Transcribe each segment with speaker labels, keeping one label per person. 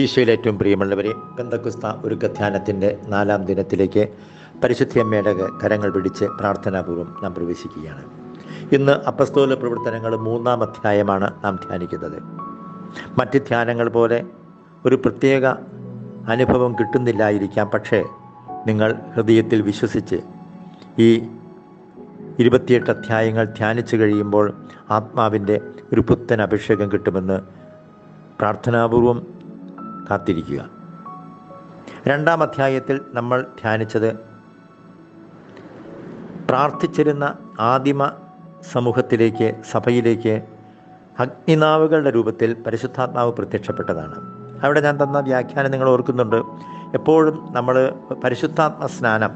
Speaker 1: ഈശോയിൽ ഏറ്റവും പ്രിയമുള്ളവരെ കന്തക്കുസ്ത ഒരു ധ്യാനത്തിന്റെ നാലാം ദിനത്തിലേക്ക് പരിശുദ്ധിയമ്മയുടെ കരങ്ങൾ പിടിച്ച് പ്രാർത്ഥനാപൂർവം നാം പ്രവേശിക്കുകയാണ്. ഇന്ന് അപ്പസ്തോല പ്രവർത്തനങ്ങൾ മൂന്നാം അധ്യായമാണ് നാം ധ്യാനിക്കുന്നത്. മറ്റ് ധ്യാനങ്ങൾ പോലെ ഒരു പ്രത്യേക അനുഭവം കിട്ടുന്നില്ലായിരിക്കാം പക്ഷേ നിങ്ങൾ ഹൃദയത്തിൽ വിശ്വസിച്ച് ഈ ഇരുപത്തിയെട്ട് അധ്യായങ്ങൾ ധ്യാനിച്ചു കഴിയുമ്പോൾ ആത്മാവിന്റെ ഒരു പുത്തൻ അഭിഷേകം കിട്ടുമെന്ന് പ്രാർത്ഥനാപൂർവം കാത്തിരിക്കുക. രണ്ടാം അധ്യായത്തിൽ നമ്മൾ ധ്യാനിച്ചത് പ്രാർത്ഥിച്ചിരുന്ന ആദിമ സമൂഹത്തിലേക്ക് സഭയിലേക്ക് അഗ്നിനാവുകളുടെ രൂപത്തിൽ പരിശുദ്ധാത്മാവ് പ്രത്യക്ഷപ്പെട്ടതാണ്. അവിടെ ഞാൻ തന്ന വ്യാഖ്യാനം നിങ്ങൾ ഓർക്കുന്നുണ്ട്. എപ്പോഴും നമ്മൾ പരിശുദ്ധാത്മ സ്നാനം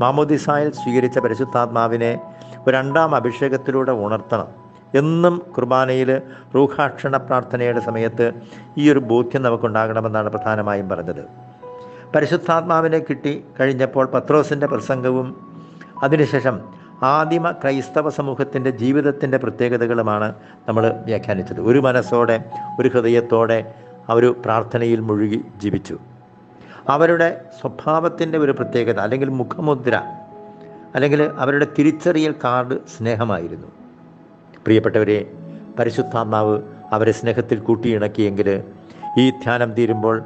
Speaker 1: മാമോദിസായിൽ സ്വീകരിച്ച പരിശുദ്ധാത്മാവിനെ ഒരു രണ്ടാം അഭിഷേകത്തിലൂടെ ഉണർത്തണം. എന്നും കുർബാനയിൽ റൂഹാക്ഷണ പ്രാർത്ഥനയുടെ സമയത്ത് ഈ ഒരു ബോധ്യം നമുക്കുണ്ടാകണമെന്നാണ് പ്രധാനമായും പറഞ്ഞത്. പരിശുദ്ധാത്മാവിനെ കിട്ടി കഴിഞ്ഞപ്പോൾ പത്രോസിന്റെ പ്രസംഗവും അതിനുശേഷം ആദിമ ക്രൈസ്തവ സമൂഹത്തിന്റെ ജീവിതത്തിന്റെ പ്രത്യേകതകളുമാണ് നമ്മൾ വ്യാഖ്യാനിച്ചത്. ഒരു മനസ്സോടെ ഒരു ഹൃദയത്തോടെ അവർ പ്രാർത്ഥനയിൽ മുഴുകി ജീവിച്ചു. അവരുടെ സ്വഭാവത്തിന്റെ ഒരു പ്രത്യേകത അല്ലെങ്കിൽ മുഖമുദ്ര അല്ലെങ്കിൽ അവരുടെ തിരിച്ചറിയൽ കാർഡ് സ്നേഹമായിരുന്നു. പ്രിയപ്പെട്ടവരെ പരിശുദ്ധാത്മാവ് അവരെ സ്നേഹത്തിൽ കൂട്ടിയിണക്കിയെങ്കിൽ ഈ ധ്യാനം തീരുമ്പോൾ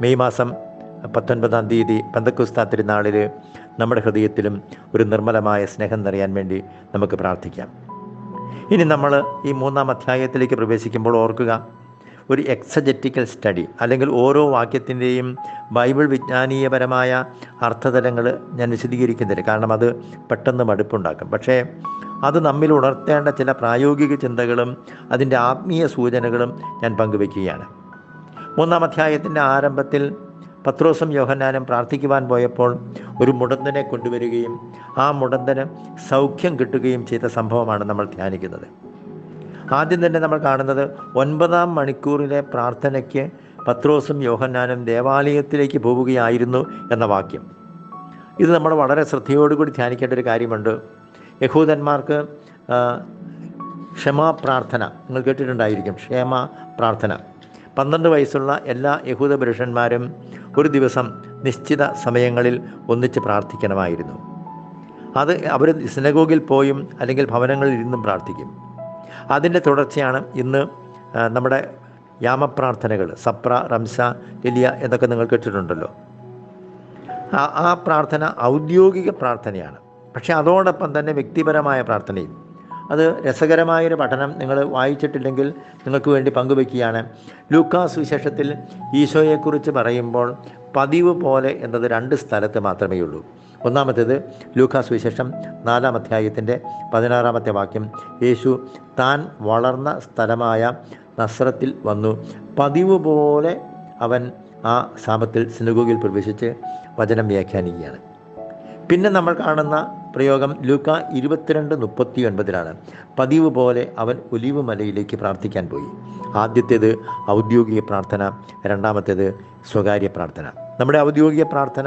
Speaker 1: മെയ് മാസം പത്തൊൻപതാം തീയതി പന്തക്കുസ്താ തിരുനാളിൽ നമ്മുടെ ഹൃദയത്തിലും ഒരു നിർമ്മലമായ സ്നേഹം നിറയാൻ വേണ്ടി നമുക്ക് പ്രാർത്ഥിക്കാം. ഇനി നമ്മൾ ഈ മൂന്നാം അധ്യായത്തിലേക്ക് പ്രവേശിക്കുമ്പോൾ ഓർക്കുക ഒരു എക്സജറ്റിക്കൽ സ്റ്റഡി അല്ലെങ്കിൽ ഓരോ വാക്യത്തിന്റെയും ബൈബിൾ വിജ്ഞാനീയപരമായ അർത്ഥതലങ്ങൾ ഞാൻ വിശദീകരിക്കുന്നില്ല. കാരണം അത് പെട്ടെന്ന് മടുപ്പുണ്ടാക്കും. പക്ഷേ അത് നമ്മിൽ ഉണർത്തേണ്ട ചില പ്രായോഗിക ചിന്തകളും അതിന്റെ ആത്മീയ സൂചനകളും ഞാൻ പങ്കുവയ്ക്കുകയാണ്. മൂന്നാം അധ്യായത്തിന്റെ ആരംഭത്തിൽ പത്രോസും യോഹന്നാനും പ്രാർത്ഥിക്കുവാൻ പോയപ്പോൾ ഒരു മുടന്തനെ കൊണ്ടുവരികയും ആ മുടന്തന് സൗഖ്യം കിട്ടുകയും ചെയ്ത സംഭവമാണ് നമ്മൾ ധ്യാനിക്കുന്നത്. ആദ്യം തന്നെ നമ്മൾ കാണുന്നത് ഒൻപതാം മണിക്കൂറിലെ പ്രാർത്ഥനയ്ക്ക് പത്രോസും യോഹന്നാനും ദേവാലയത്തിലേക്ക് പോവുകയായിരുന്നു എന്ന വാക്യം. ഇത് നമ്മൾ വളരെ ശ്രദ്ധയോടുകൂടി ധ്യാനിക്കേണ്ട ഒരു കാര്യമുണ്ട്. യഹൂദന്മാർക്ക് ക്ഷമാ പ്രാർത്ഥന നിങ്ങൾ കേട്ടിട്ടുണ്ടായിരിക്കും ക്ഷേമ പ്രാർത്ഥന. പന്ത്രണ്ട് വയസ്സുള്ള എല്ലാ യഹൂദ പുരുഷന്മാരും ഒരു ദിവസം നിശ്ചിത സമയങ്ങളിൽ ഒന്നിച്ച് പ്രാർത്ഥിക്കണമായിരുന്നു. അത് അവർ സിനഗോഗിൽ പോയും അല്ലെങ്കിൽ ഭവനങ്ങളിൽ ഇരുന്നും പ്രാർത്ഥിക്കും. അതിന്റെ തുടർച്ചയാണ് ഇന്ന് നമ്മുടെ യാമപ്രാർത്ഥനകൾ സപ്ര റംസ ലിലിയ എന്നൊക്കെ നിങ്ങൾ കേട്ടിട്ടുണ്ടല്ലോ. ആ പ്രാർത്ഥന ഔദ്യോഗിക പ്രാർത്ഥനയാണ്. പക്ഷേ അതോടൊപ്പം തന്നെ വ്യക്തിപരമായ പ്രാർത്ഥനയും. അത് രസകരമായൊരു പഠനം നിങ്ങൾ വായിച്ചിട്ടില്ലെങ്കിൽ നിങ്ങൾക്ക് വേണ്ടി പങ്കുവെക്കുകയാണ് ലൂക്കാസ് വിശേഷത്തിൽ ഈശോയെക്കുറിച്ച് പറയുമ്പോൾ പതിവ് പോലെ എന്നത് രണ്ട് സ്ഥലത്ത് മാത്രമേ ഉള്ളൂ. ഒന്നാമത്തേത് ലൂക്കാസ് വിശേഷം നാലാം അധ്യായത്തിന്റെ പതിനാറാമത്തെ വാക്യം. യേശു താൻ വളർന്ന സ്ഥലമായ നസ്രത്തിൽ വന്നു. പതിവ് പോലെ അവൻ ആ സാപത്തിൽ സിനുഗോഗിൽ പ്രവേശിച്ച് വചനം വ്യാഖ്യാനിക്കുകയാണ്. പിന്നെ നമ്മൾ കാണുന്ന പ്രയോഗം ലൂക്ക ഇരുപത്തിരണ്ട് മുപ്പത്തി ഒൻപതിലാണ് പതിവ് പോലെ അവൻ ഒലിവ് മലയിലേക്ക് പ്രാർത്ഥിക്കാൻ പോയി. ആദ്യത്തേത് ഔദ്യോഗിക പ്രാർത്ഥന രണ്ടാമത്തേത് സ്വകാര്യ പ്രാർത്ഥന. നമ്മുടെ ഔദ്യോഗിക പ്രാർത്ഥന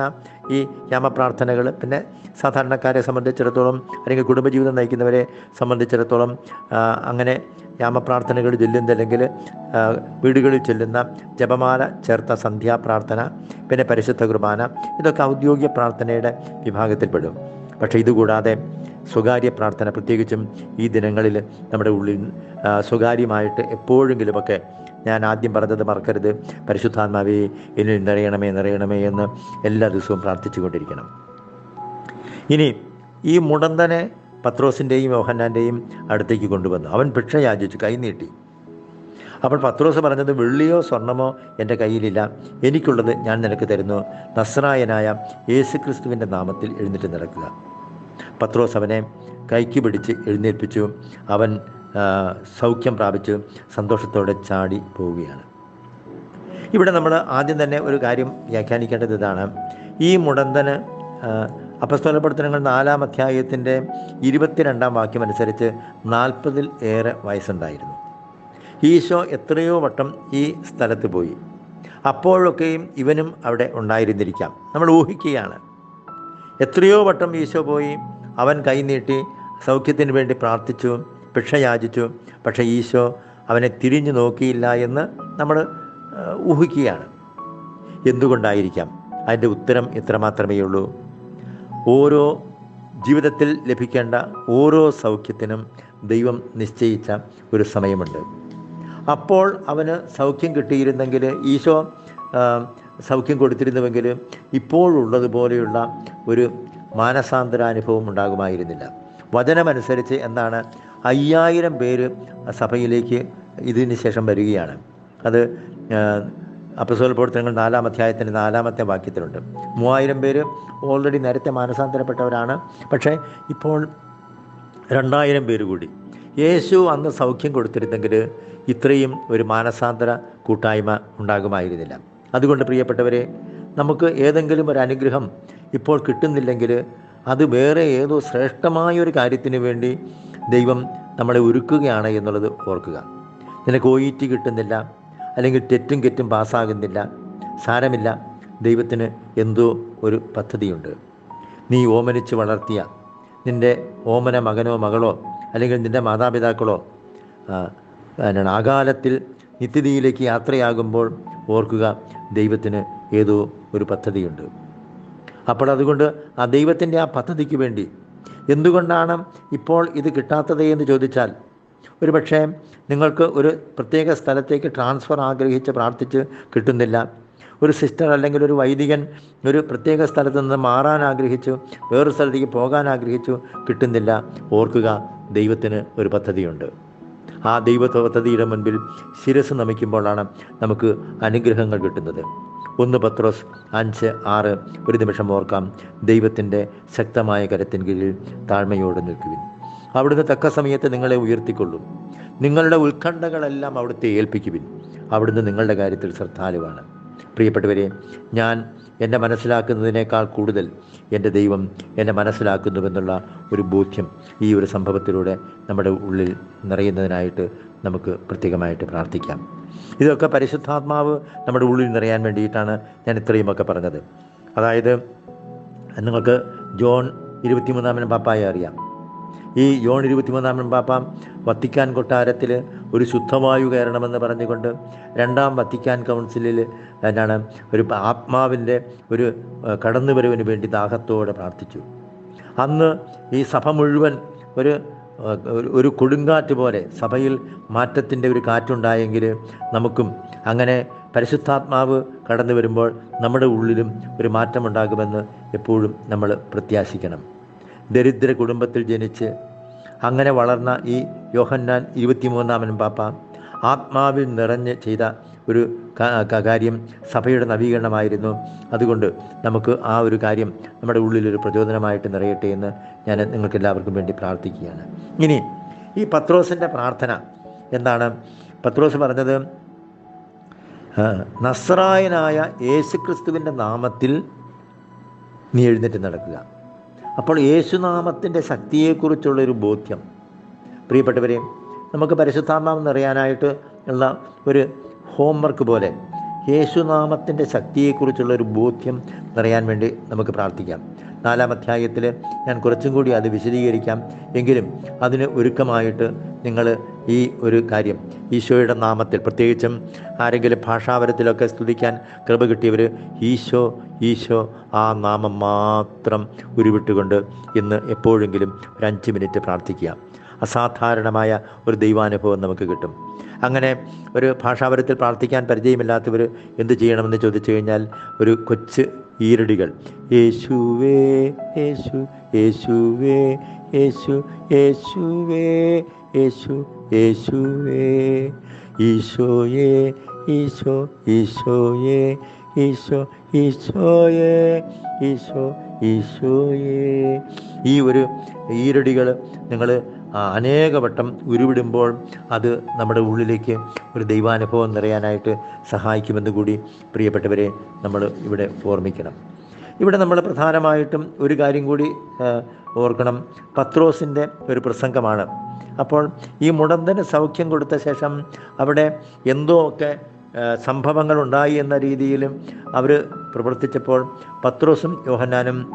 Speaker 1: ഈ യാമപ്രാർത്ഥനകൾ പിന്നെ സാധാരണക്കാരെ സംബന്ധിച്ചിടത്തോളം അല്ലെങ്കിൽ കുടുംബജീവിതം നയിക്കുന്നവരെ സംബന്ധിച്ചിടത്തോളം അങ്ങനെ യാമപ്രാർത്ഥനകൾ ചൊല്ലുന്നല്ലെങ്കിൽ വീടുകളിൽ ചൊല്ലുന്ന ജപമാല ചേർത്ത സന്ധ്യാപ്രാർത്ഥന പിന്നെ പരിശുദ്ധ കുർബാന ഇതൊക്കെ ഔദ്യോഗിക പ്രാർത്ഥനയുടെ വിഭാഗത്തിൽപ്പെടും. പക്ഷേ ഇതുകൂടാതെ സ്വകാര്യ പ്രാർത്ഥന പ്രത്യേകിച്ചും ഈ ദിനങ്ങളിൽ നമ്മുടെ ഉള്ളിൽ സ്വകാര്യമായിട്ട് എപ്പോഴെങ്കിലുമൊക്കെ ഞാൻ ആദ്യം പറഞ്ഞത് മറക്കരുത്. പരിശുദ്ധാത്മാവേ എന്നിൽ നിറയണമേ നിറയണമേ എന്ന് എല്ലാ ദിവസവും പ്രാർത്ഥിച്ചു കൊണ്ടിരിക്കണം ഇനി ഈ മുടന്തനെ പത്രോസിന്റെയും യോഹന്നാന്റെയും അടുത്തേക്ക് കൊണ്ടുവന്നു. അവൻ ഭിക്ഷ യാചിച്ചു കൈനീട്ടി അപ്പോൾ പത്രോസ് പറഞ്ഞത് വെള്ളിയോ സ്വർണമോ എന്റെ കയ്യിലില്ല. എനിക്കുള്ളത് ഞാൻ നിനക്ക് തരുന്നു. നസ്രായനായ യേശുക്രിസ്തുവിന്റെ നാമത്തിൽ എഴുന്നേറ്റ് നടക്കുക. പത്രോസ് അവനെ കൈക്ക് പിടിച്ച് എഴുന്നേൽപ്പിച്ചു. അവൻ സൗഖ്യം പ്രാപിച്ച് സന്തോഷത്തോടെ ചാടി പോവുകയാണ്. ഇവിടെ നമ്മൾ ആദ്യം തന്നെ ഒരു കാര്യം വ്യാഖ്യാനിക്കേണ്ടത് ഇതാണ്. ഈ മുടന്തന് അപസ്തോല പ്രവർത്തനങ്ങൾ നാലാം അധ്യായത്തിന്റെ ഇരുപത്തിരണ്ടാം വാക്യം അനുസരിച്ച് നാൽപ്പതിൽ ഏറെ വയസ്സുണ്ടായിരുന്നു. ഈശോ എത്രയോ വട്ടം ഈ സ്ഥലത്ത് പോയി. അപ്പോഴൊക്കെയും ഇവനും അവിടെ ഉണ്ടായിരുന്നിരിക്കാം. നമ്മൾ ഊഹിക്കുകയാണ്. എത്രയോ വട്ടം ഈശോ പോയി അവൻ കൈനീട്ടി സൗഖ്യത്തിന് വേണ്ടി പ്രാർത്ഥിച്ചു ഭിക്ഷ യാചിച്ചു. പക്ഷേ ഈശോ അവനെ തിരിഞ്ഞു നോക്കിയില്ല എന്ന് നമ്മൾ ഊഹിക്കുകയാണ്. എന്തുകൊണ്ടായിരിക്കാം? അതിന്റെ ഉത്തരം ഇത്രമാത്രമേ ഉള്ളൂ. ഓരോ ജീവിതത്തിൽ ലഭിക്കേണ്ട ഓരോ സൗഖ്യത്തിനും ദൈവം നിശ്ചയിച്ച ഒരു സമയമുണ്ട്. അപ്പോൾ അവന് സൗഖ്യം കിട്ടിയിരുന്നെങ്കിൽ ഈശോ സൗഖ്യം കൊടുത്തിരുന്നുവെങ്കിൽ ഇപ്പോഴുള്ളതുപോലെയുള്ള ഒരു മാനസാന്തരാനുഭവം ഉണ്ടാകുമായിരുന്നില്ല. വചനമനുസരിച്ച് എന്താണ് അയ്യായിരം പേര് സഭയിലേക്ക് ഇതിന് ശേഷം വരികയാണ്. അത് അപ്പസോൽ പ്രവർത്തനങ്ങൾ നാലാം അധ്യായത്തിന്റെ നാലാമത്തെ വാക്യത്തിലുണ്ട്. മൂവായിരം പേര് ഓൾറെഡി നേരത്തെ മാനസാന്തരപ്പെട്ടവരാണ്. പക്ഷേ ഇപ്പോൾ രണ്ടായിരം പേര് കൂടി. യേശു അന്ന് സൗഖ്യം കൊടുത്തിരുന്നെങ്കിൽ ഇത്രയും ഒരു മാനസാന്തര കൂട്ടായ്മ ഉണ്ടാകുമായിരുന്നില്ല. അതുകൊണ്ട് പ്രിയപ്പെട്ടവരെ നമുക്ക് ഏതെങ്കിലും ഒരു അനുഗ്രഹം ഇപ്പോൾ കിട്ടുന്നില്ലെങ്കിൽ അത് വേറെ ഏതോ ശ്രേഷ്ഠമായ ഒരു കാര്യത്തിന് വേണ്ടി ദൈവം നമ്മളെ ഒരുക്കുകയാണ് എന്നുള്ളത് ഓർക്കുക. നിനക്ക് ഒ ടി കിട്ടുന്നില്ല അല്ലെങ്കിൽ തെറ്റും കെറ്റും പാസ്സാകുന്നില്ല സാരമില്ല. ദൈവത്തിന് എന്തോ ഒരു പദ്ധതിയുണ്ട്. നീ ഓമനിച്ച് വളർത്തിയ നിന്റെ ഓമന മകനോ മകളോ അല്ലെങ്കിൽ നിന്റെ മാതാപിതാക്കളോ ആകാലത്തിൽ നിത്യതയിലേക്ക് യാത്രയാകുമ്പോൾ ഓർക്കുക ദൈവത്തിന് ഏതോ ഒരു പദ്ധതിയുണ്ട്. അപ്പോൾ അതുകൊണ്ട് ആ ദൈവത്തിന്റെ ആ പദ്ധതിക്ക് വേണ്ടി എന്തുകൊണ്ടാണ് ഇപ്പോൾ ഇത് കിട്ടാത്തത് എന്ന് ചോദിച്ചാൽ ഒരു പക്ഷേ നിങ്ങൾക്ക് ഒരു പ്രത്യേക സ്ഥലത്തേക്ക് ട്രാൻസ്ഫർ ആഗ്രഹിച്ച് പ്രാർത്ഥിച്ച് കിട്ടുന്നില്ല. ഒരു സിസ്റ്റർ അല്ലെങ്കിൽ ഒരു വൈദികൻ ഒരു പ്രത്യേക സ്ഥലത്ത് നിന്ന് മാറാൻ ആഗ്രഹിച്ചു വേറൊരു സ്ഥലത്തേക്ക് പോകാൻ ആഗ്രഹിച്ചു കിട്ടുന്നില്ല. ഓർക്കുക ദൈവത്തിന് ഒരു പദ്ധതിയുണ്ട്. ആ ദൈവ പദ്ധതിയുടെ മുൻപിൽ ശിരസ് നമിക്കുമ്പോഴാണ് നമുക്ക് അനുഗ്രഹങ്ങൾ കിട്ടുന്നത്. ഒന്ന് പത്രോസ് അഞ്ച് ആറ് ഒരു നിമിഷം ഓർക്കാം. ദൈവത്തിന്റെ ശക്തമായ കരത്തിൻ കീഴിൽ താഴ്മയോടെ നിൽക്കുവിൻ. അവിടുന്ന് തക്ക സമയത്ത് നിങ്ങളെ ഉയർത്തിക്കൊള്ളും. നിങ്ങളുടെ ഉത്കണ്ഠകളെല്ലാം അവിടുത്തെ ഏൽപ്പിക്കുവിൻ. അവിടുന്ന് നിങ്ങളുടെ കാര്യത്തിൽ ശ്രദ്ധാലുവാണ്. പ്രിയപ്പെട്ടവരെ ഞാൻ എന്നെ മനസ്സിലാക്കുന്നതിനേക്കാൾ കൂടുതൽ എന്റെ ദൈവം എന്നെ മനസ്സിലാക്കുന്നുവെന്നുള്ള ഒരു ബോധ്യം ഈ ഒരു സംഭവത്തിലൂടെ നമ്മുടെ ഉള്ളിൽ നിറയുന്നതിനായിട്ട് നമുക്ക് പ്രത്യേകമായിട്ട് പ്രാർത്ഥിക്കാം. ഇതൊക്കെ പരിശുദ്ധാത്മാവ് നമ്മുടെ ഉള്ളിൽ നിറയാൻ വേണ്ടിയിട്ടാണ് ഞാൻ ഇത്രയുമൊക്കെ പറഞ്ഞത്. അതായത് നിങ്ങൾക്ക് ജോൺ ഇരുപത്തിമൂന്നാമൻ പപ്പായ അറിയാം. ഈ യോൺ ഇരുപത്തിമൂന്നാമൻ പാപ്പ വത്തിക്കാൻ കൊട്ടാരത്തിൽ ഒരു ശുദ്ധവായു കയറണമെന്ന് പറഞ്ഞുകൊണ്ട് രണ്ടാം വത്തിക്കാൻ കൗൺസിലിൽ എന്താണ് ഒരു ആത്മാവിന്റെ ഒരു കടന്നു കടന്നുവരവിന് വേണ്ടി ദാഹത്തോടെ പ്രാർത്ഥിച്ചു. അന്ന് ഈ സഭ മുഴുവൻ ഒരു- ഒരു കൊടുങ്കാറ്റ് പോലെ സഭയിൽ മാറ്റത്തിന്റെ ഒരു കാറ്റുണ്ടായെങ്കിൽ നമുക്കും അങ്ങനെ പരിശുദ്ധാത്മാവ് കടന്നു വരുമ്പോൾ നമ്മുടെ ഉള്ളിലും ഒരു മാറ്റമുണ്ടാകുമെന്ന് എപ്പോഴും നമ്മൾ പ്രത്യാശിക്കണം. ദരിദ്ര കുടുംബത്തിൽ ജനിച്ച് അങ്ങനെ വളർന്ന ഈ യോഹന്നാൻ ഇരുപത്തിമൂന്നാമൻ പാപ്പ ആത്മാവിൽ നിറഞ്ഞ് ചെയ്ത ഒരു കാര്യം സഭയുടെ നവീകരണമായിരുന്നു. അതുകൊണ്ട് നമുക്ക് ആ ഒരു കാര്യം നമ്മുടെ ഉള്ളിലൊരു പ്രചോദനമായിട്ട് നിറയട്ടെ എന്ന് ഞാൻ നിങ്ങൾക്ക് എല്ലാവർക്കും വേണ്ടി പ്രാർത്ഥിക്കുകയാണ്. ഇനി ഈ പത്രോസിന്റെ പ്രാർത്ഥന എന്താണ്? പത്രോസ് പറഞ്ഞത് നസ്രായനായ യേശുക്രിസ്തുവിന്റെ നാമത്തിൽ നീ എഴുന്നേറ്റ് നടക്കുക. അപ്പോൾ യേശുനാമത്തിന്റെ ശക്തിയെക്കുറിച്ചുള്ളൊരു ബോധ്യം. പ്രിയപ്പെട്ടവരെ നമുക്ക് പരിശുദ്ധാത്മാവ് നിറയാനായിട്ട് ഉള്ള ഒരു ഹോംവർക്ക് പോലെ യേശുനാമത്തിന്റെ ശക്തിയെക്കുറിച്ചുള്ള ഒരു ബോധ്യം നിറയാൻ വേണ്ടി നമുക്ക് പ്രാർത്ഥിക്കാം. നാലാം അധ്യായത്തിൽ ഞാൻ കുറച്ചും കൂടി അത് വിശദീകരിക്കാം. എങ്കിലും അതിന് ഒരുക്കമായിട്ട് നിങ്ങൾ ഈ ഒരു കാര്യം ഈശോയുടെ നാമത്തിൽ പ്രത്യേകിച്ചും ആരെങ്കിലും ഭാഷാപരത്തിലൊക്കെ സ്തുതിക്കാൻ കൃപ കിട്ടിയവർ ഈശോ ഈശോ ആ നാമം മാത്രം ഉരുവിട്ടുകൊണ്ട് ഇന്ന് എപ്പോഴെങ്കിലും ഒരു അഞ്ച് മിനിറ്റ് പ്രാർത്ഥിക്കുക. അസാധാരണമായ ഒരു ദൈവാനുഭവം നമുക്ക് കിട്ടും. അങ്ങനെ ഒരു ഭാഷാപരത്തിൽ പ്രാർത്ഥിക്കാൻ പരിചയമില്ലാത്തവർ എന്ത് ചെയ്യണമെന്ന് ചോദിച്ചു കഴിഞ്ഞാൽ ഒരു കൊച്ച് ഈരടികൾ. യേശുവേ യേശു യേശുവേ യേശു യേശുവേ യേശു യേശുവേ. ഈശോയേ ഈശോ ഈശോയേ ഈശോ ഈശോയേ ഈശോ ഈശോയേ. ഈ ഒരു ഈരടികൾ നിങ്ങൾ അനേകവട്ടം ഉരുവിടുമ്പോൾ അത് നമ്മുടെ ഉള്ളിലേക്ക് ഒരു ദൈവാനുഭവം നിറയാനായിട്ട് സഹായിക്കുമെന്ന് കൂടി പ്രിയപ്പെട്ടവരെ നമ്മൾ ഇവിടെ ഓർമ്മിക്കണം. ഇവിടെ നമ്മൾ പ്രധാനമായിട്ടും ഒരു കാര്യം കൂടി ഓർക്കണം. പത്രോസിന്റെ ഒരു പ്രസംഗമാണ്. അപ്പോൾ ഈ മുടന്തന് സൗഖ്യം കൊടുത്ത ശേഷം അവിടെ എന്തോ ഒക്കെ സംഭവങ്ങൾ ഉണ്ടായി എന്ന രീതിയിലും അവർ പ്രവർത്തിച്ചപ്പോൾ പത്രോസും യോഹന്നാനും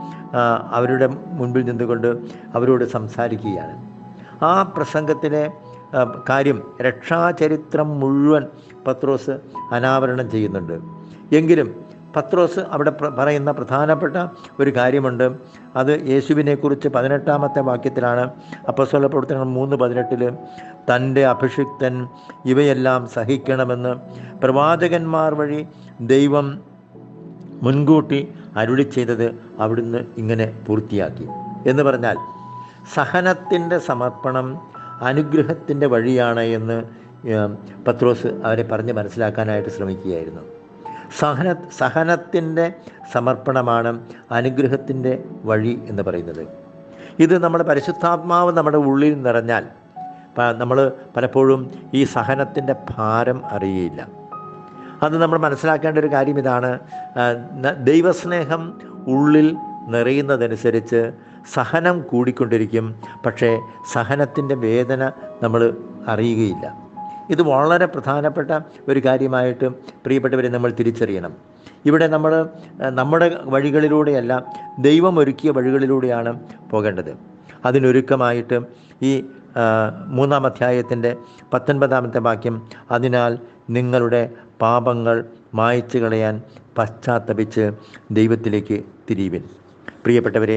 Speaker 1: അവരുടെ മുൻപിൽ നിന്നുകൊണ്ട് അവരോട് സംസാരിക്കുകയാണ്. ആ പ്രസംഗത്തിലെ കാര്യം രക്ഷാചരിത്രം മുഴുവൻ പത്രോസ് അനാവരണം ചെയ്യുന്നുണ്ട്. എങ്കിലും പത്രോസ് അവിടെ പറയുന്ന പ്രധാനപ്പെട്ട ഒരു കാര്യമുണ്ട്. അത് യേശുവിനെക്കുറിച്ച് പതിനെട്ടാമത്തെ വാക്യത്തിലാണ് അപ്പസ്വല പ്രവർത്തനങ്ങൾ മൂന്ന് പതിനെട്ടിൽ തന്റെ അഭിഷിക്തൻ ഇവയെല്ലാം സഹിക്കണമെന്ന് പ്രവാചകന്മാർ വഴി ദൈവം മുൻകൂട്ടി അരുളി ചെയ്തത് അവിടുന്ന് ഇങ്ങനെ പൂർത്തിയാക്കി. എന്ന് പറഞ്ഞാൽ സഹനത്തിന്റെ സമർപ്പണം അനുഗ്രഹത്തിന്റെ വഴിയാണ് എന്ന് പത്രോസ് അവരെ പറഞ്ഞ് മനസ്സിലാക്കാനായിട്ട് ശ്രമിക്കുകയായിരുന്നു. സഹന സഹനത്തിന്റെ സമർപ്പണമാണ് അനുഗ്രഹത്തിന്റെ വഴി എന്ന് പറയുന്നത്. ഇത് നമ്മുടെ പരിശുദ്ധാത്മാവ് നമ്മുടെ ഉള്ളിൽ നിറഞ്ഞാൽ നമ്മൾ പലപ്പോഴും ഈ സഹനത്തിന്റെ ഭാരം അറിയില്ല അത് നമ്മൾ മനസ്സിലാക്കേണ്ട ഒരു കാര്യം ഇതാണ് ദൈവസ്നേഹം ഉള്ളിൽ നിറയുന്നതനുസരിച്ച് സഹനം കൂടിക്കൊണ്ടിരിക്കും. പക്ഷേ സഹനത്തിന്റെ വേദന നമ്മൾ അറിയുകയില്ല. ഇത് വളരെ പ്രധാനപ്പെട്ട ഒരു കാര്യമായിട്ട് പ്രിയപ്പെട്ടവരെ നമ്മൾ തിരിച്ചറിയണം. ഇവിടെ നമ്മൾ നമ്മുടെ വഴികളിലൂടെയല്ല ദൈവം ഒരുക്കിയ വഴികളിലൂടെയാണ് പോകേണ്ടത്. അതിനൊരുക്കമായിട്ട് ഈ മൂന്നാം അധ്യായത്തിന്റെ പത്തൊൻപതാമത്തെ വാക്യം അതിനാൽ നിങ്ങളുടെ പാപങ്ങൾ മായ്ച്ചു കളയാൻ പശ്ചാത്തപിച്ച് ദൈവത്തിലേക്ക് തിരിയുവിൻ പ്രിയപ്പെട്ടവരെ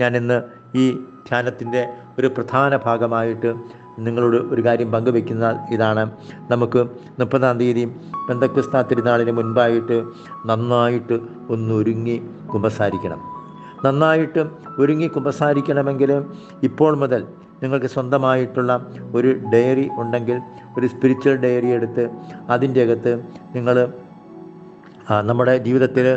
Speaker 1: ഞാൻ ഇന്ന് ഈ ധ്യാനത്തിന്റെ ഒരു പ്രധാന ഭാഗമായിട്ട് നിങ്ങളോട് ഒരു കാര്യം പങ്കുവെക്കുന്ന ഇതാണ്. നമുക്ക് മുപ്പതാം തീയതി ബന്ധക്രിസ്ത തിരുനാളിന് മുൻപായിട്ട് നന്നായിട്ട് ഒന്നൊരുങ്ങി കുമ്പസാരിക്കണം. നന്നായിട്ട് ഒരുങ്ങി കുമ്പസാരിക്കണമെങ്കിൽ ഇപ്പോൾ മുതൽ നിങ്ങൾക്ക് സ്വന്തമായിട്ടുള്ള ഒരു ഡയറി ഉണ്ടെങ്കിൽ ഒരു സ്പിരിച്വൽ ഡയറി എടുത്ത് അതിന്റെ അകത്ത് നിങ്ങൾ നമ്മുടെ ജീവിതത്തിൽ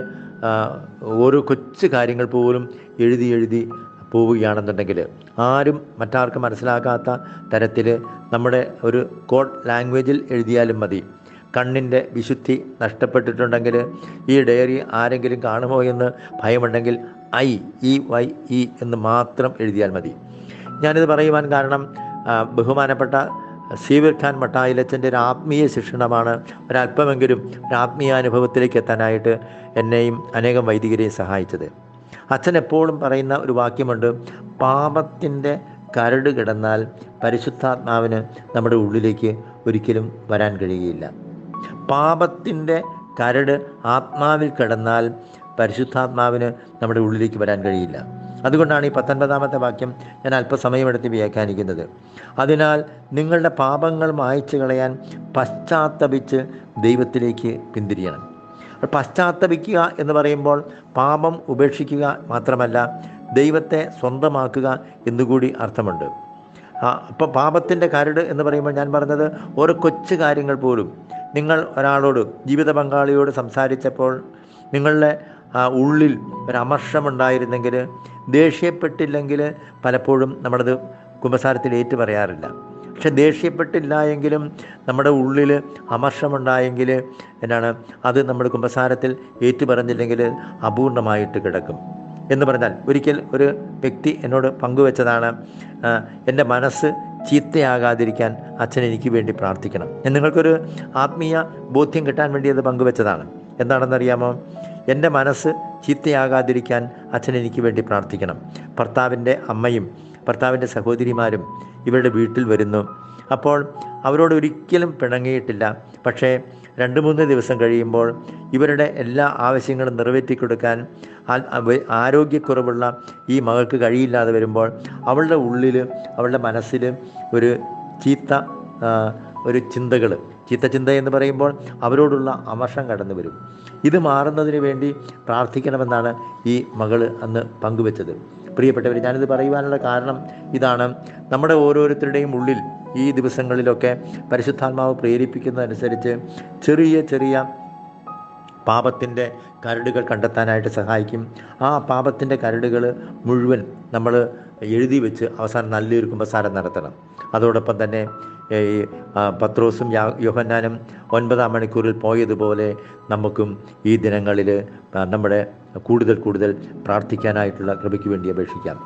Speaker 1: ഓരോ കൊച്ചു കാര്യങ്ങൾ പോലും എഴുതി എഴുതി പോവുകയാണെന്നുണ്ടെങ്കിൽ ആരും മറ്റാർക്കും മനസ്സിലാക്കാത്ത തരത്തിൽ നമ്മുടെ ഒരു കോഡ് ലാംഗ്വേജിൽ എഴുതിയാലും മതി. കണ്ണിന്റെ വിശുദ്ധി നഷ്ടപ്പെട്ടിട്ടുണ്ടെങ്കിൽ ഈ ഡയറി ആരെങ്കിലും കാണുമോ എന്ന് ഭയമുണ്ടെങ്കിൽ ഐ ഇ വൈ ഇ എന്ന് മാത്രം എഴുതിയാൽ മതി. ഞാനിത് പറയുവാൻ കാരണം ബഹുമാനപ്പെട്ട സീവിർ ഖാൻ മട്ടായിലച്ചന്റെ ഒരു ആത്മീയ ശിക്ഷണമാണ് ഒരല്പമെങ്കിലും ഒരു ആത്മീയ അനുഭവത്തിലേക്ക് എത്താനായിട്ട് എന്നെയും അനേകം വൈദികരെയും സഹായിച്ചത്. അച്ഛൻ എപ്പോഴും പറയുന്ന ഒരു വാക്യമുണ്ട് പാപത്തിന്റെ കരട് കിടന്നാൽ പരിശുദ്ധാത്മാവിന് നമ്മുടെ ഉള്ളിലേക്ക് ഒരിക്കലും വരാൻ കഴിയുകയില്ല. പാപത്തിന്റെ കരട് ആത്മാവിൽ കിടന്നാൽ പരിശുദ്ധാത്മാവിന് നമ്മുടെ ഉള്ളിലേക്ക് വരാൻ കഴിയില്ല. അതുകൊണ്ടാണ് ഈ പത്തൊൻപതാമത്തെ വാക്യം ഞാൻ അല്പസമയമെടുത്ത് വ്യാഖ്യാനിക്കുന്നത്. അതിനാൽ നിങ്ങളുടെ പാപങ്ങൾ മായ്ച്ചു കളയാൻ പശ്ചാത്തപിച്ച് ദൈവത്തിലേക്ക് പിന്തിരിയണം. പശ്ചാത്തപിക്കുക എന്ന് പറയുമ്പോൾ പാപം ഉപേക്ഷിക്കുക മാത്രമല്ല ദൈവത്തെ സ്വന്തമാക്കുക എന്നുകൂടി അർത്ഥമുണ്ട്. അപ്പോൾ പാപത്തിന്റെ കരട് എന്ന് പറയുമ്പോൾ ഞാൻ പറഞ്ഞത് ഓരോ കൊച്ചു കാര്യങ്ങൾ പോലും. നിങ്ങൾ ഒരാളോട് ജീവിത പങ്കാളിയോട് സംസാരിച്ചപ്പോൾ നിങ്ങളുടെ ഉള്ളിൽ ഒരു അമർഷമുണ്ടായിരുന്നെങ്കിൽ ദേഷ്യപ്പെട്ടില്ലെങ്കിൽ പലപ്പോഴും നമ്മളത് കുമ്പസാരത്തിൽ ഏറ്റു പറയാറില്ല പക്ഷെ ദേഷ്യപ്പെട്ടില്ല എങ്കിലും നമ്മുടെ ഉള്ളിൽ അമർഷമുണ്ടായെങ്കിൽ എന്നാണ് അത് നമ്മുടെ കുമ്പസാരത്തിൽ ഏറ്റു പറഞ്ഞില്ലെങ്കിൽ അപൂർണമായിട്ട് കിടക്കും. എന്ന് പറഞ്ഞാൽ ഒരിക്കൽ ഒരു വ്യക്തി എന്നോട് പങ്കുവെച്ചതാണ് എന്റെ മനസ്സ് ചീത്തയാകാതിരിക്കാൻ അച്ഛൻ എനിക്ക് വേണ്ടി പ്രാർത്ഥിക്കണം. ഞാൻ നിങ്ങൾക്കൊരു ആത്മീയ ബോധ്യം കിട്ടാൻ വേണ്ടി അത് പങ്കുവെച്ചതാണ്. എന്താണെന്നറിയാമോ? എന്റെ മനസ്സ് ചീത്തയാകാതിരിക്കാൻ അച്ഛൻ എനിക്ക് വേണ്ടി പ്രാർത്ഥിക്കണം. ഭർത്താവിന്റെ അമ്മയും ഭർത്താവിന്റെ സഹോദരിമാരും ഇവരുടെ വീട്ടിൽ വരുന്നു. അപ്പോൾ അവരോട് ഒരിക്കലും പിണങ്ങിയിട്ടില്ല. പക്ഷേ രണ്ട് മൂന്ന് ദിവസം കഴിയുമ്പോൾ ഇവരുടെ എല്ലാ ആവശ്യങ്ങളും നിറവേറ്റി കൊടുക്കാൻ ആരോഗ്യക്കുറവുള്ള ഈ മകൾക്ക് കഴിയില്ലാതെ വരുമ്പോൾ അവളുടെ ഉള്ളിൽ അവളുടെ മനസ്സിൽ ഒരു ചീത്ത ഒരു ചിന്തകൾ ചീത്ത ചിന്ത എന്ന് പറയുമ്പോൾ അവരോടുള്ള അമർഷം കടന്നു വരും. ഇത് മാറുന്നതിന് വേണ്ടി പ്രാർത്ഥിക്കണമെന്നാണ് ഈ മകൾ അന്ന് പങ്കുവെച്ചത്. പ്രിയപ്പെട്ടവർ ഞാനിത് പറയുവാനുള്ള കാരണം ഇതാണ്. നമ്മുടെ ഓരോരുത്തരുടെയും ഉള്ളിൽ ഈ ദിവസങ്ങളിലൊക്കെ പരിശുദ്ധാത്മാവ് പ്രേരിപ്പിക്കുന്നതനുസരിച്ച് ചെറിയ ചെറിയ പാപത്തിന്റെ കരടുകൾ കണ്ടെത്താനായിട്ട് സഹായിക്കും. ആ പാപത്തിന്റെ കരടുകൾ മുഴുവൻ നമ്മൾ എഴുതി വെച്ച് അവസാനം നല്ലൊരു കുമ്പസാരം നടത്തണം. അതോടൊപ്പം തന്നെ ഈ പത്രോസും യോഹന്നാനും ഒൻപതാം മണിക്കൂറിൽ പോയതുപോലെ നമുക്കും ഈ ദിനങ്ങളിൽ നമ്മുടെ കൂടുതൽ കൂടുതൽ പ്രാർത്ഥിക്കാനായിട്ടുള്ള കൃപയ്ക്ക് വേണ്ടി അപേക്ഷിക്കാം.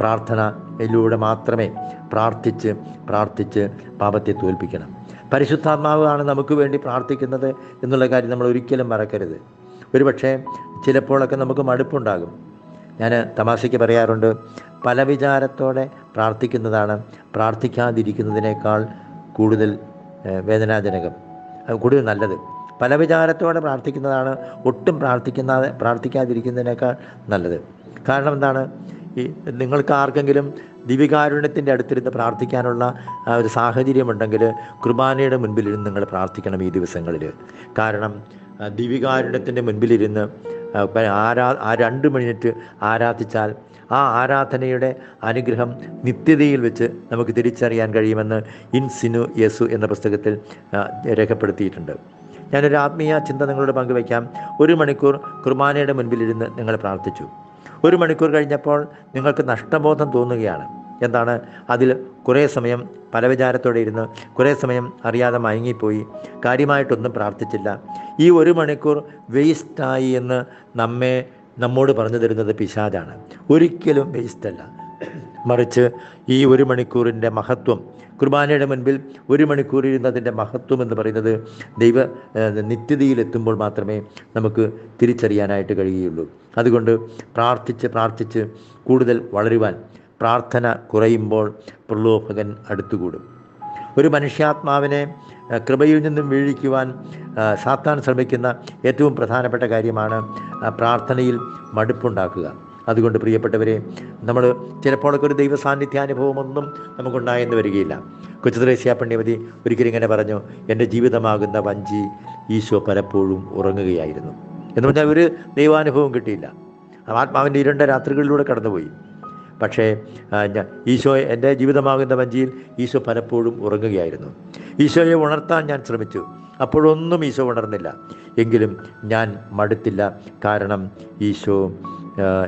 Speaker 1: പ്രാർത്ഥനയിലൂടെ മാത്രമേ പ്രാർത്ഥിച്ച് പ്രാർത്ഥിച്ച് പാപത്തെ തോൽപ്പിക്കണം. പരിശുദ്ധാത്മാവാണ് നമുക്ക് വേണ്ടി പ്രാർത്ഥിക്കുന്നത് എന്നുള്ള കാര്യം നമ്മൾ ഒരിക്കലും മറക്കരുത്. ഒരുപക്ഷെ ചിലപ്പോഴൊക്കെ നമുക്ക് മടുപ്പുണ്ടാകും. ഞാൻ തമാശയ്ക്ക് പറയാറുണ്ട് പല വിചാരത്തോടെ പ്രാർത്ഥിക്കുന്നതാണ് പ്രാർത്ഥിക്കാതിരിക്കുന്നതിനേക്കാൾ കൂടുതൽ വേദനാജനകം. കൂടുതൽ നല്ലത്. പല വിചാരത്തോടെ പ്രാർത്ഥിക്കുന്നതാണ് ഒട്ടും പ്രാർത്ഥിക്കുന്ന പ്രാർത്ഥിക്കാതിരിക്കുന്നതിനേക്കാൾ നല്ലത്. കാരണം എന്താണ്? ഈ നിങ്ങൾക്ക് ആർക്കെങ്കിലും ദിവികാരുണ്യത്തിന്റെ അടുത്തിരുന്ന് പ്രാർത്ഥിക്കാനുള്ള ഒരു സാഹചര്യമുണ്ടെങ്കിൽ കുർബാനയുടെ മുൻപിലിരുന്ന് നിങ്ങൾ പ്രാർത്ഥിക്കണം ഈ ദിവസങ്ങളിൽ. കാരണം ദിവികാരുണ്യത്തിന്റെ മുൻപിലിരുന്ന് ആരാ ആ രണ്ട് മിനിറ്റ് ആരാധിച്ചാൽ ആ ആരാധനയുടെ അനുഗ്രഹം നിത്യതയിൽ വെച്ച് നമുക്ക് തിരിച്ചറിയാൻ കഴിയുമെന്ന് ഇൻ സിനു യേസു എന്ന പുസ്തകത്തിൽ രേഖപ്പെടുത്തിയിട്ടുണ്ട്. ഞാനൊരു ആത്മീയ ചിന്ത നിങ്ങളോട് പങ്കുവയ്ക്കാം. ഒരു മണിക്കൂർ കുർബാനയുടെ മുൻപിലിരുന്ന് നിങ്ങൾ പ്രാർത്ഥിച്ചു. ഒരു മണിക്കൂർ കഴിഞ്ഞപ്പോൾ നിങ്ങൾക്ക് നഷ്ടബോധം തോന്നുകയാണ്. എന്താണ്? അതിൽ കുറേ സമയം പല വിചാരത്തോടെ ഇരുന്ന് കുറേ സമയം അറിയാതെ മയങ്ങിപ്പോയി. കാര്യമായിട്ടൊന്നും പ്രാർത്ഥിച്ചില്ല. ഈ ഒരു മണിക്കൂർ വേസ്റ്റായി എന്ന് നമ്മെ നമ്മോട് പറഞ്ഞു തരുന്നത് പിശാചാണ്. ഒരിക്കലും വേസ്റ്റല്ല മറിച്ച് ഈ ഒരു മണിക്കൂറിന്റെ മഹത്വം കുർബാനയുടെ മുൻപിൽ ഒരു മണിക്കൂർ ഇരുന്നതിന്റെ മഹത്വം എന്ന് പറയുന്നത് ദൈവ നിത്യതയിലെത്തുമ്പോൾ മാത്രമേ നമുക്ക് തിരിച്ചറിയാനായിട്ട് കഴിയുകയുള്ളൂ. അതുകൊണ്ട് പ്രാർത്ഥിച്ച് പ്രാർത്ഥിച്ച് കൂടുതൽ വളരുവാൻ പ്രാർത്ഥന കുറയുമ്പോൾ പ്രലോഭകൻ അടുത്തുകൂടും. ഒരു മനുഷ്യാത്മാവിനെ കൃപയിൽ നിന്നും വീഴിക്കുവാൻ സാത്താൻ ശ്രമിക്കുന്ന ഏറ്റവും പ്രധാനപ്പെട്ട കാര്യമാണ് പ്രാർത്ഥനയിൽ മടുപ്പുണ്ടാക്കുക. അതുകൊണ്ട് പ്രിയപ്പെട്ടവരെ നമ്മൾ ചിലപ്പോഴൊക്കെ ഒരു ദൈവ സാന്നിധ്യാനുഭവമൊന്നും നമുക്കുണ്ടായെന്ന് വരികയില്ല. കൊച്ചുത്രേസ്യ പണ്ഡിമതി ഒരിക്കലും ഇങ്ങനെ പറഞ്ഞു എന്റെ ജീവിതമാകുന്ന വഞ്ചി ഈശോ പലപ്പോഴും ഉറങ്ങുകയായിരുന്നു. എന്ന് പറഞ്ഞാൽ ഒരു ദൈവാനുഭവം കിട്ടിയില്ല. ആത്മാവിന്റെ ഇരുണ്ട രാത്രികളിലൂടെ കടന്നുപോയി. പക്ഷേ ഈശോ എന്റെ ജീവിതമാകുന്ന വഞ്ചിയിൽ ഈശോ പലപ്പോഴും ഉറങ്ങുകയായിരുന്നു. ഈശോയെ ഉണർത്താൻ ഞാൻ ശ്രമിച്ചു. അപ്പോഴൊന്നും ഈശോ ഉണർന്നില്ല. എങ്കിലും ഞാൻ മടുത്തില്ല. കാരണം ഈശോ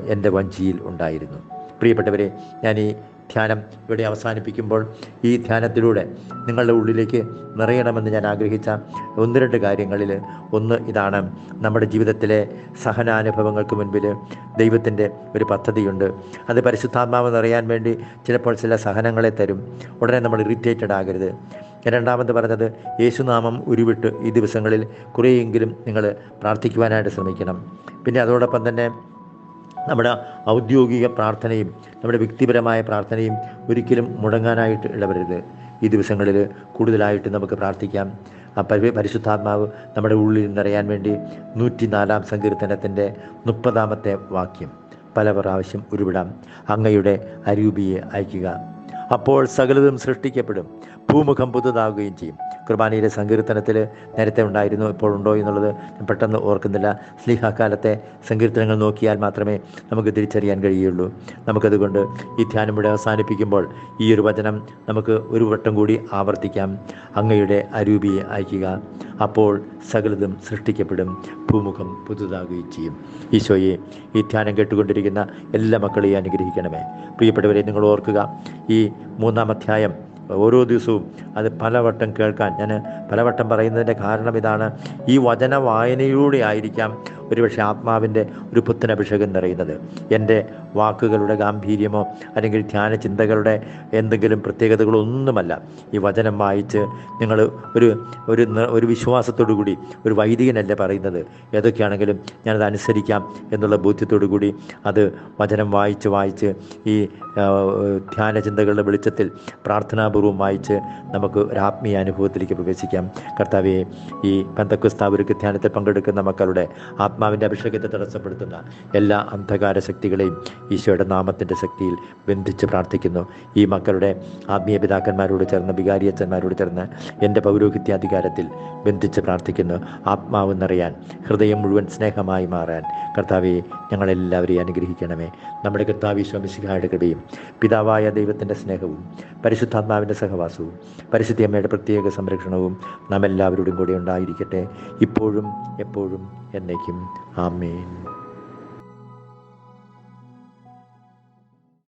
Speaker 1: എന്റെ വഞ്ചിയിൽ ഉണ്ടായിരുന്നു. പ്രിയപ്പെട്ടവരെ ഞാൻ ഈ ധ്യാനം ഇവിടെ അവസാനിപ്പിക്കുമ്പോൾ ഈ ധ്യാനത്തിലൂടെ നിങ്ങളുടെ ഉള്ളിലേക്ക് നിറയണമെന്ന് ഞാൻ ആഗ്രഹിച്ച ഒന്ന് രണ്ട് കാര്യങ്ങളിൽ ഒന്ന് ഇതാണ്. നമ്മുടെ ജീവിതത്തിലെ സഹനാനുഭവങ്ങൾക്ക് മുൻപിൽ ദൈവത്തിന്റെ ഒരു പദ്ധതിയുണ്ട്. അത് പരിശുദ്ധാത്മാവ് നിറയാൻ വേണ്ടി ചിലപ്പോൾ ചില സഹനങ്ങളെ തരും. ഉടനെ നമ്മൾ ഇറിറ്റേറ്റഡ് ആകരുത്. രണ്ടാമത് പറഞ്ഞത് യേശുനാമം ഉരുവിട്ട് ഈ ദിവസങ്ങളിൽ കുറേയെങ്കിലും നിങ്ങൾ പ്രാർത്ഥിക്കുവാനായിട്ട് ശ്രമിക്കണം. പിന്നെ അതോടൊപ്പം തന്നെ നമ്മുടെ ഔദ്യോഗിക പ്രാർത്ഥനയും നമ്മുടെ വ്യക്തിപരമായ പ്രാർത്ഥനയും ഒരിക്കലും മുടങ്ങാനായിട്ട് ഇടവരരുത്. ഈ ദിവസങ്ങളിൽ കൂടുതലായിട്ട് നമുക്ക് പ്രാർത്ഥിക്കാം. പരിശുദ്ധാത്മാവ് നമ്മുടെ ഉള്ളിൽ നിറയാൻ വേണ്ടി നൂറ്റിനാലാം സങ്കീർത്തനത്തിന്റെ മുപ്പതാമത്തെ വാക്യം പല പ്രാവശ്യം ഉരുവിടാം. അങ്ങയുടെ അരൂപിയെ അയക്കുക. അപ്പോൾ സകലതും സൃഷ്ടിക്കപ്പെടും. ഭൂമുഖം പുതുതാകുകയും ചെയ്യും. കുർബാനയിലെ സങ്കീർത്തനത്തിൽ നേരത്തെ ഉണ്ടായിരുന്നു. ഇപ്പോൾ ഉണ്ടോ എന്നുള്ളത് പെട്ടെന്ന് ഓർക്കുന്നില്ല. സ്ലീഹാക്കാലത്തെ സങ്കീർത്തനങ്ങൾ നോക്കിയാൽ മാത്രമേ നമുക്ക് തിരിച്ചറിയാൻ കഴിയുള്ളൂ. നമുക്കതുകൊണ്ട് ഈ ധ്യാനം ഇവിടെ അവസാനിപ്പിക്കുമ്പോൾ ഈ ഒരു വചനം നമുക്ക് ഒരു വട്ടം കൂടി ആവർത്തിക്കാം. അങ്ങയുടെ അരൂപിയെ അയക്കുക. അപ്പോൾ സകലതും സൃഷ്ടിക്കപ്പെടും. ഭൂമുഖം പുതുതാകുകയും ചെയ്യും. ഈശോയെ ഈ ധ്യാനം കേട്ടുകൊണ്ടിരിക്കുന്ന എല്ലാ മക്കളെയും അനുഗ്രഹിക്കണമേ. പ്രിയപ്പെട്ടവരെ നിങ്ങൾ ഓർക്കുക ഈ മൂന്നാം അധ്യായം ഓരോ ദിവസവും അത് പലവട്ടം കേൾക്കാൻ. ഞാൻ പലവട്ടം പറയുന്നതിന്റെ കാരണം ഇതാണ്. ഈ വചന വായനയിലൂടെ ആയിരിക്കാം ഒരുപക്ഷെ ആത്മാവിന്റെ ഒരു പുത്തൻ അഭിഷേകം നിറയുന്നത്. എന്റെ വാക്കുകളുടെ ഗാംഭീര്യമോ അല്ലെങ്കിൽ ധ്യാന ചിന്തകളുടെ എന്തെങ്കിലും പ്രത്യേകതകളോ ഒന്നുമല്ല. ഈ വചനം വായിച്ച് നിങ്ങൾ ഒരു ഒരു ഒരു വിശ്വാസത്തോടു കൂടി ഒരു വൈദികനല്ലേ പറയുന്നത്. ഏതൊക്കെയാണെങ്കിലും ഞാനത് അനുസരിക്കാം എന്നുള്ള ബോധ്യത്തോടു കൂടി അത് വചനം വായിച്ച് വായിച്ച് ഈ ധ്യാന ചിന്തകളുടെ വെളിച്ചത്തിൽ പ്രാർത്ഥനാപൂർവം വായിച്ച് നമുക്ക് ഒരു ആത്മീയ അനുഭവത്തിലേക്ക് പ്രവേശിക്കാം. കർത്താവെ ഈ പന്തക്കുസ്താവർക്ക് ധ്യാനത്തിൽ പങ്കെടുക്കുന്ന മക്കളുടെ ആത്മാവിന്റെ അഭിഷേകത്തെ തടസ്സപ്പെടുത്തുന്ന എല്ലാ അന്ധകാര ശക്തികളെയും ഈശോയുടെ നാമത്തിന്റെ ശക്തിയിൽ ബന്ധിച്ച് പ്രാർത്ഥിക്കുന്നു. ഈ മക്കളുടെ ആത്മീയ പിതാക്കന്മാരോട് ചേർന്ന് വികാരിയച്ചന്മാരോട് ചേർന്ന് എന്റെ പൗരോഹിത്യാധികാരത്തിൽ ബന്ധിച്ച് പ്രാർത്ഥിക്കുന്നു. ആത്മാവ് നിറയാൻ ഹൃദയം മുഴുവൻ സ്നേഹമായി മാറാൻ കർത്താവെ ഞങ്ങളെല്ലാവരെയും അനുഗ്രഹിക്കണമേ. നമ്മുടെ കർത്താവ് ഈശോമിശിഹായുടെ കൃപയും പിതാവായ ദൈവത്തിന്റെ സ്നേഹവും പരിശുദ്ധാത്മാവിന്റെ സഹവാസവും പരിശുദ്ധ അമ്മയുടെ പ്രത്യേക സംരക്ഷണവും നാം എല്ലാവരോടും കൂടി ഉണ്ടായിരിക്കട്ടെ. ഇപ്പോഴും എപ്പോഴും എന്നേക്കും. ആമേൻ.